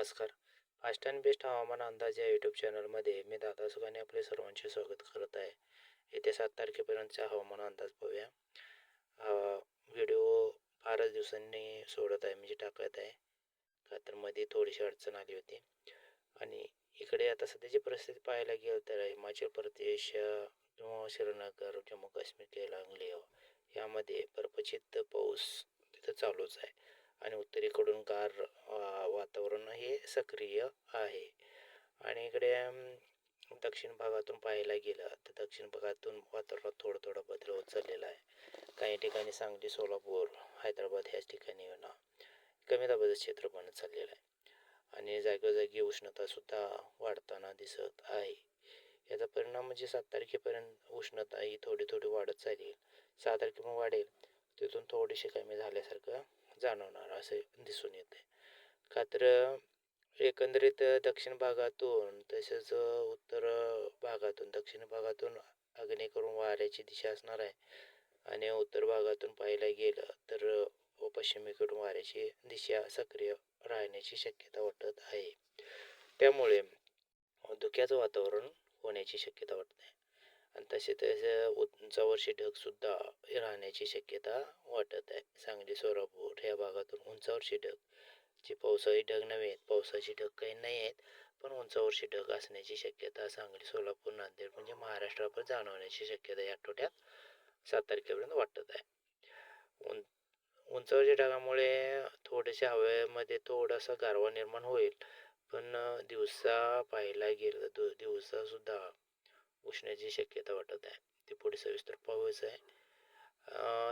नमस्कार. Fast and best हवामान अंदाज या यूट्यूब चॅनलमध्ये मी दादा सुखाने आपले सर्वांचे स्वागत करत आहे. येत्या सात तारखेपर्यंतचा हवामान अंदाज पाहूया. व्हिडिओ फारच दिवसांनी सोडत आहे म्हणजे टाकत आहे. का तर मध्ये थोडीशी अडचण आली होती. आणि इकडे आता सध्याची परिस्थिती पाहायला गेलं तर हिमाचल प्रदेश किंवा श्रीनगर जम्मू काश्मीर केरळ यामध्ये बर्फचित पाऊस तिथं चालूच आहे. आणि उत्तरेकडून गार वातावरण हे सक्रिय आहे. आणि इकडे दक्षिण भागातून पाहायला गेलं तर दक्षिण भागातून वातावरणात थोडं थोडं बदल होत चाललेला आहे. काही ठिकाणी सांगली सोलापूर हैदराबाद ह्याच ठिकाणी ना कमी दाबाचं क्षेत्र बनत चाललेलं आहे. आणि जागोजागी उष्णतासुद्धा वाढताना दिसत आहे. याचा परिणाम म्हणजे सात तारखेपर्यंत उष्णता ही थोडी थोडी वाढत चालेल. सहा तारखेपर्यंत वाढेल. तिथून थोडीशी कमी झाल्यासारखं जाणवणार असे दिसून येते का तर एकंदरीत दक्षिण भागातून तसेच उत्तर भागातून दक्षिण भागातून आग्नेय वाऱ्याची दिशा असणार आहे. आणि उत्तर भागातून पाहायला गेलं तर पश्चिमेकडून वाऱ्याची दिशा सक्रिय राहण्याची शक्यता वाटत आहे. त्यामुळे धुक्याचं वातावरण होण्याची शक्यता वाटते. आणि तसे तसे उंचावरची ढगसुद्धा राहण्याची शक्यता वाटत आहे. सांगली सोलापूर ह्या भागातून उंचावरची ढग जे पावसाळी ढग नव्हे आहेत पावसाची ढग काही नाही आहेत पण उंचावरची ढग असण्याची शक्यता सांगली सोलापूर नांदेड म्हणजे महाराष्ट्रावर जाणवण्याची शक्यता या आठवड्यात सात तारखेपर्यंत वाटत आहे. उं उंचावरच्या ढगामुळे थोड्याशा हवेमध्ये थोडासा गारवा निर्माण होईल पण दिवसा पाहायला गेलं तर दिवसासुद्धा उष्ण्याची शक्यता वाटत आहे. ते पुढे सविस्तर पाहूच आहे.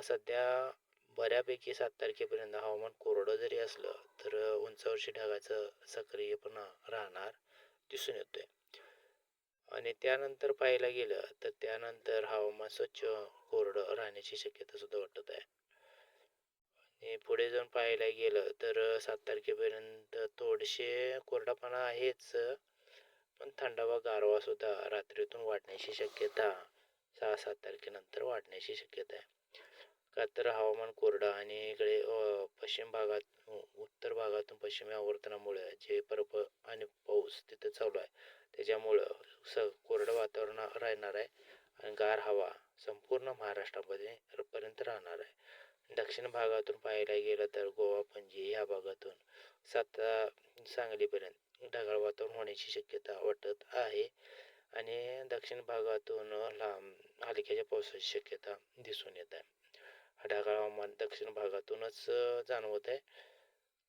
सध्या बऱ्यापैकी सात तारखेपर्यंत हवामान कोरडं जरी असलं तर उंचावरची ढगाचं सक्रियपणा राहणार दिसून येतोय. आणि त्यानंतर पाहायला गेलं तर त्यानंतर हवामान स्वच्छ कोरडं राहण्याची शक्यता सुद्धा वाटत आहे. आणि पुढे जाऊन पाहायला गेलं तर सात तारखेपर्यंत थोडेसे कोरडापणा आहेच. पण थंडावा गारवा सुद्धा रात्रीतून वाढण्याची शक्यता सहा सात तारखेनंतर वाढण्याची शक्यता आहे. का तर हवामान कोरडं आणि इकडे पश्चिम भागात उत्तर भागातून पश्चिमी आवर्तनामुळे जे बर्फ आणि पाऊस तिथं चालू आहे त्याच्यामुळं स कोरडं वातावरण राहणार आहे आणि गार हवा संपूर्ण महाराष्ट्रामध्ये पर्यंत राहणार आहे. दक्षिण भागातून पाहायला गेलं तर गोवा पणजी ह्या भागातून साता सांगलीपर्यंत ढगाळ वातावरण होण्याची शक्यता वाटत आहे. आणि दक्षिण भागातून लांब हलक्याच्या पावसाची शक्यता दिसून येत आहे. हा ढगाळ हवामान दक्षिण भागातूनच जाणवत आहे.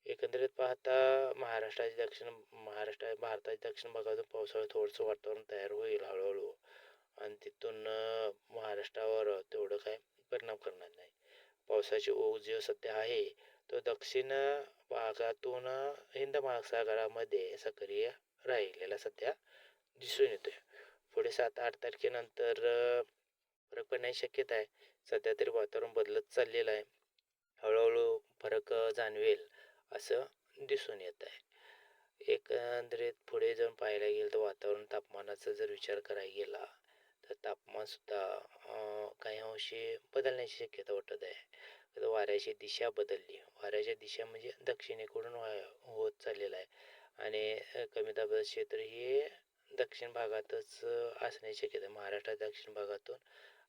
एकंदरीत पाहता महाराष्ट्राच्या दक्षिण महाराष्ट्र भारताच्या दक्षिण भागातून पावसाळ्यात थोडंसं वातावरण तयार होईल हळूहळू. आणि तिथून महाराष्ट्रावर तेवढं काय परिणाम करणार नाही. पावसाची ओघ जो सध्या आहे तो दक्षिण भागातून हिंद महासागरामध्ये सक्रिय राहिलेला सध्या दिसून येतोय. पुढे सात आठ तारखेनंतर फरक पडण्याची शक्यता आहे. सध्या तरी वातावरण बदलत चाललेलं आहे. हळूहळू फरक जाणवेल असं दिसून येत आहे. एकंदरीत पुढे जाऊन पाहायला गेलं तर वातावरण तापमानाचा जर विचार करायला गेला तर तापमानसुद्धा काही अंशी बदलण्याची शक्यता वाटत आहे. तर वाऱ्याची दिशा बदलली. वाऱ्याच्या दिशा म्हणजे दक्षिणेकडून वा- होत चाललेलं आहे. आणि कमी दाबाचं क्षेत्र हे दक्षिण भागातच असण्याची शक्यता आहे. महाराष्ट्रात दक्षिण भागातून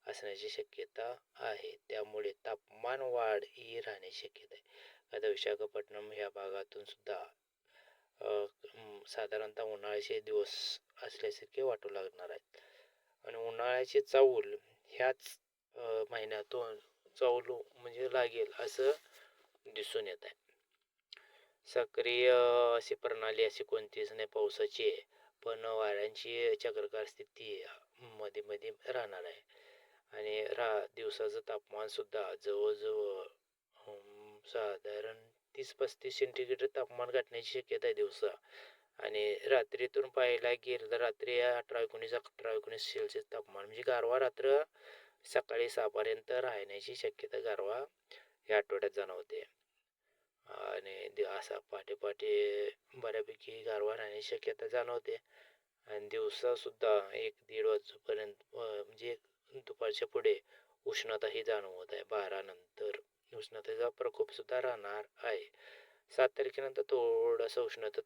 असण्याची शक्यता आहे. त्यामुळे तापमान वाढ ही राहण्याची शक्यता आहे. आता विशाखापट्टणम ह्या भागातून सुद्धा साधारणतः उन्हाळ्याचे दिवस असल्यासारखे वाटू लागणार आहेत. आणि उन्हाळ्याचे चाऊल ह्याच महिन्यातून चावलो म्हणजे लागेल असं दिसून येत आहे. सक्रिय अशी प्रणाली अशी कोणतीच नाही पावसाची आहे. पण वाऱ्यांची चक्रकार स्थिती मध्ये मध्ये राहणार आहे. आणि रा दिवसाचं तापमानसुद्धा जवळजवळ साधारण तीस पस्तीस सेंटीग्रेड तापमान गाठण्याची शक्यता आहे दिवसा. आणि रात्रीतून पाहायला गेलं तर रात्री अठरा एकोणीस अठरा एकोणीस सेल्सिअस तापमान. म्हणजे गारवा रात्र सकाळी सहापर्यंत राहण्याची शक्यता गारवा या आठवड्यात जाणवते. आणि दि- असा पहाटे पहाटे बऱ्यापैकी गारवा राहण्याची शक्यता जाणवते. आणि दिवसासुद्धा एक दीड वाजपर्यंत म्हणजे दुपारच्या पुढे उष्णता ही जाणवत आहे. बारानंतर उष्णतेचा प्रकोपसुद्धा राहणार आहे. सात तारखेनंतर थोडासा उष्णता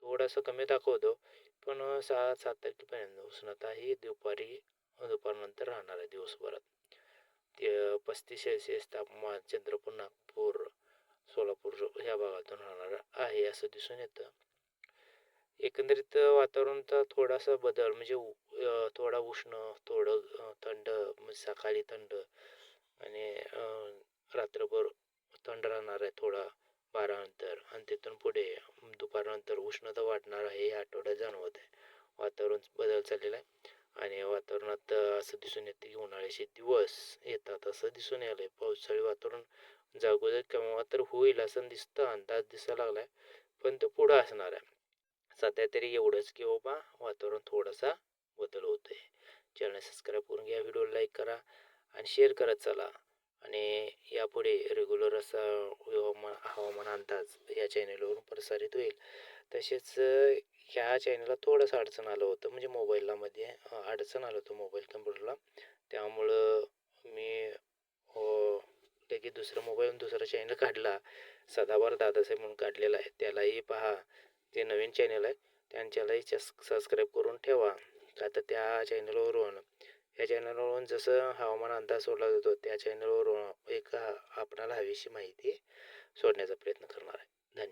थोडासा कमी दाखवतो. पण सहा सात तारखेपर्यंत उष्णता ही दुपारी दुपारनंतर राहणार आहे दिवसभरात. ते पस्तीस सेल्सिअस तापमान चंद्रपूर नागपूर सोलापूर ह्या भागातून राहणार आहे असं दिसून येतं. एकंदरीत वातावरणाचा थोडासा बदल म्हणजे उ- थोडा उष्ण थोडं थंड म्हणजे सकाळी थंड आणि रात्रभर थंड राहणार आहे थोडा बारानंतर आणि तिथून पुढे दुपारनंतर उष्णता वाढणार आहे हे आठवड्यात जाणवत आहे. वातावरण बदल चाललेला आहे. आणि वातावरणात असं दिसून येतं की उन्हाळ्याचे दिवस येतात. असं दिसून आलं आहे पावसाळी वातावरण जागोजाग केव्हा तर होईल असं दिसतं अंदाज दिसायला लागला आहे पण तो पुढं असणार आहे. सध्या तरी एवढंच की बाबा वातावरण थोडासा बदल होतो आहे चॅनल सबस्क्राईब करून घ्या व्हिडिओ लाईक करा आणि शेअर करत चला. आणि यापुढे रेग्युलर असा हवामान हवामान अंदाज या चॅनलवरून प्रसारित होईल. तसेच ह्या चॅनलला थोडंसं अडचण आलं होतं म्हणजे मोबाईललामध्ये अडचण आलं होतं मोबाईल कम्प्युटरला त्यामुळं मी हो, लगेच दुसरा मोबाईल दुसरा चॅनल काढला. सदाभार दादासाहेब म्हणून काढलेला आहे. त्यालाही पहा ते नवीन चॅनल आहे त्यांच्यालाही सबस्क्राईब करून ठेवा. का तर त्या चॅनलवरून या चॅनलवरून जसं हवामान अंदाज सोडला जातो त्या चॅनलवरून एक आपणाला हवीशी माहिती सोडण्याचा प्रयत्न करणार आहे.